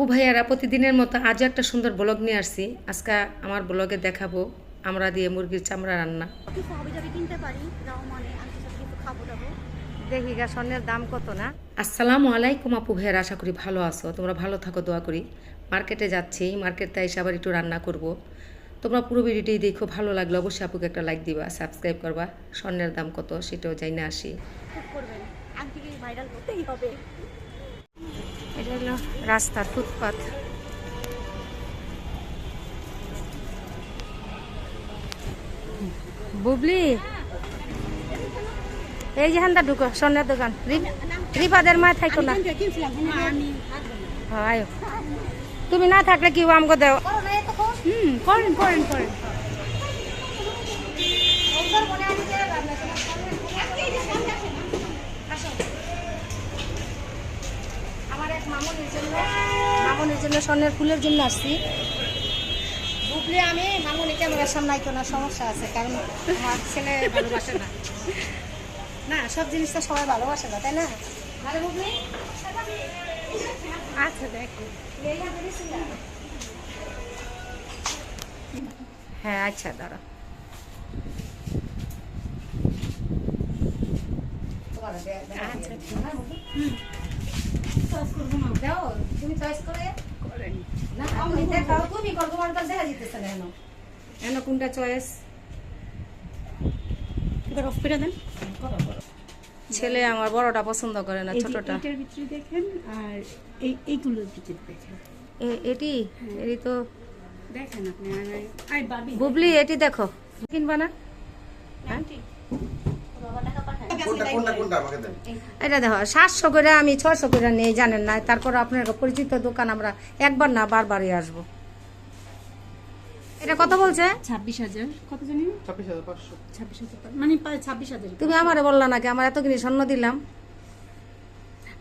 আপু ভাইয়ারা প্রতিদিনের মতো আজও একটা সুন্দর ব্লগ নিয়ে আসছি। আজকে আমার ব্লগে দেখাবো আমরা দিয়ে মুরগির চামড়া রান্না। কিনতে পারি মানে দেখি গা স্বর্ণের দাম কত না? আসসালামু আলাইকুম আপু ভাইয়ার আশা করি ভালো আছো। তোমরা ভালো থাকো দোয়া করি। মার্কেটে যাচ্ছি মার্কেটে এসে আবার একটু রান্না করব। তোমরা পুরো ভিডিওটি দেখো ভালো লাগল অবশ্যই আপুকে একটা লাইক দিবা সাবস্ক্রাইব করবা। স্বর্ণের দাম কত সেটাও যাই না আসি ভাইরাল করতেই হবে। এটা হলো রাস্তার ফুটপাথ বুবলি এই যে হান্দা ঢুকো স্বর্ণের দোকান। রি- রিফাদের মা থাকো না। হ্যাঁ, তুমি না থাকলে কি আমগো দেও। হুম করেন করেন করেন আমার এক মামনের জন্য মামনের জন্য স্বর্ণের ফুলের জন্য আসছি। বুবলি আমি মামনি ক্যামেরার সামনে আইতো না সমস্যা আছে কারণ আমার ছেলে ভালোবাসে না। না সব জিনিস তো সবাই ভালোবাসে না তাই না? আরে বুবলি আচ্ছা দেখো। হ্যাঁ আচ্ছা দাঁড়া। আচ্ছা দাও তুমি চয়েস করে। দেখাও তুমি দেখা কোনটা চয়েস করে দেন। ছেলে আমার বড়টা পছন্দ করে না ছোটটা। ভিতরে দেখেন আর এই এইগুলোর ভিতরে দেখেন। এটি? এটি তো দেখেন আপনি আর বাবি। বুবলি এটি দেখো। কিনবা না? হ্যাঁ? কোনটা কোনটা কোনটা আমাকে দেন এটা দেখো সাতশো করে আমি ছয়শো করে নেই জানেন না তারপর আপনার পরিচিত দোকান আমরা একবার না বারবারই আসব। এটা কত বলছে? ছাব্বিশ হাজার। কত জানি? ছাব্বিশ হাজার পাঁচশো। ছাব্বিশ হাজার মানে ছাব্বিশ হাজার। তুমি আমারে বললা নাকি আমার এত কিনি স্বর্ণ দিলাম।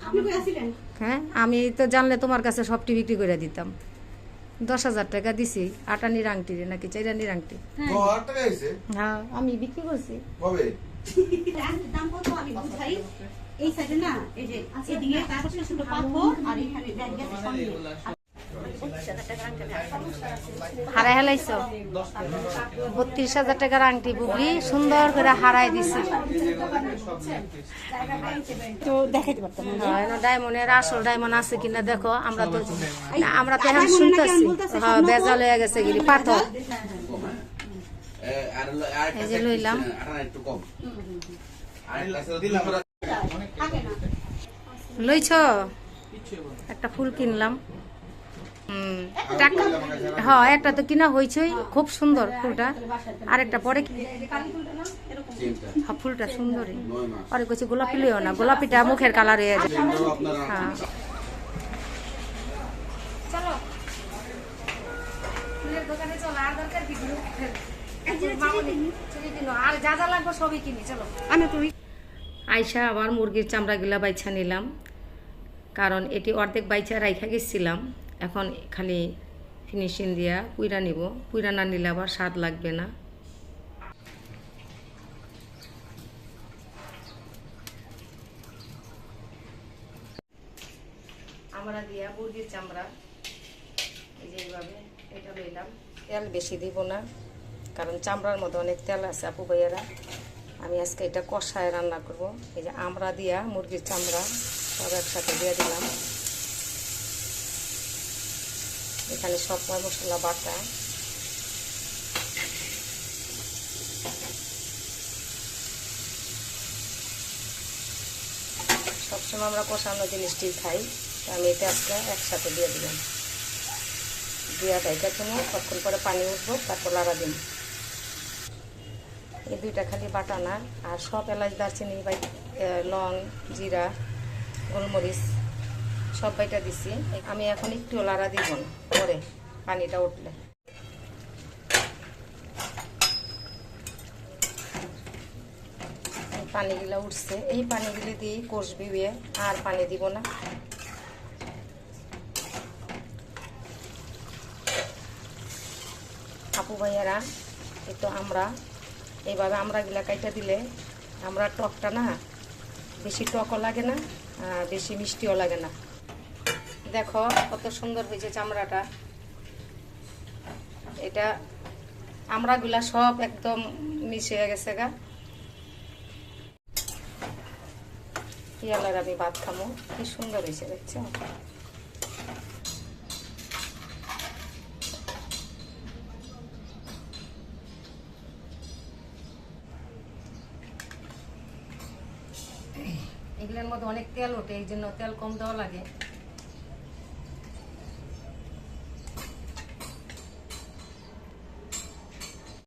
আপনি কই আসিলেন? হ্যাঁ আমি তো জানলে তোমার কাছে সবটি বিক্রি করে দিতাম। দশ হাজার টাকা দিছি আটানির আংটি রে নাকি চাইরানির আংটি হ্যাঁ। হ্যাঁ আমি বিক্রি করছি। দাম কত আমি বুঝাই এই সাইডে না এই যে এদিকে তারপর শুধু পাথর আর এখানে ব্যাগ গেছে সঙ্গে হারাই হেলাইছ বত্রিশ হাজার টাকার আংটি বুবলি সুন্দর করে হারাই দিছি। তো দেখাইতে পারতাম ডায়মন্ডের আসল ডায়মন্ড আছে কিনা দেখো আমরা তো আমরা তো এখন শুনতেছি। হ্যাঁ বেজাল হয়ে গেছে গিরি পাথর। এই যে লইলাম। টাকা। লইছ? একটা ফুল কিনলাম। হুম। হ্যাঁ একটা তো কিনা হয়েছেই খুব সুন্দর ফুলটা। আর একটা পরে কি- হ্যাঁ, ফুলটা সুন্দরই। পরে কিছু গোলাপি লইও না। গোলাপিটা মুখের কালার হয়ে যায় হ্যাঁ। চলো। দোকানে চলো আর দরকার কি? আর যা যা লাগবে সবই কিনি চলো। আমি তো আইসা আবার মুরগির চামড়াগুলা বাইছা নিলাম। কারণ এটি অর্ধেক বাইছা রাইখা গেছিলাম। এখন খালি ফিনিশিং দিয়া পুইরা নিব। পুইরা না নিলে আবার স্বাদ লাগবে না। আমরা দিয়া মুরগির চামড়া। এই যে এইভাবে এটা লইলাম। তেল বেশি দিব না। কারণ চামড়ার মধ্যে অনেক তেল আছে, আপু ভাইয়েরা। আমি আজকে এটা কষায় রান্না করব। এই যে আমরা দিয়া মুরগির চামড়া, সব একসাথে দিয়ে দিলাম। এখানে সব মশলা, বাটা। সবসময় আমরা কষানো জিনিসটি খাই, তো আমি এটা আজকে একসাথে দিয়ে দিলাম। দিয়া ডাইকা তুমি কতক্ষণ পরে পানি উঠবো, তারপর লাড়া দিন। এই দুইটা খালি বাটা না আর সব এলাচ দারচিনি এ, লং জিরা গোলমরিচ সব বাইটা দিছি। আমি এখন একটু লাড়া দিব না পরে পানিটা উঠলে। পানিগুলো উঠছে। এই পানিগুলি দিয়ে কষবি বিয়ে আর পানি দিব না। আপু ভাইয়ারা এই তো আমরা এইভাবে আমরা গুলা কাইটা দিলে আমরা টকটা না, বেশি টকও লাগে না, আর বেশি মিষ্টিও লাগে না। দেখো কত সুন্দর হয়েছে চামড়াটা। এটা আমড়াগুলা সব একদম মিশে গেছে গা। ইয়ালার আমি ভাত খামো, কি সুন্দর হয়েছে দেখছ? এগুলোর মধ্যে অনেক তেল ওঠে এই জন্য তেল কম দেওয়া লাগে।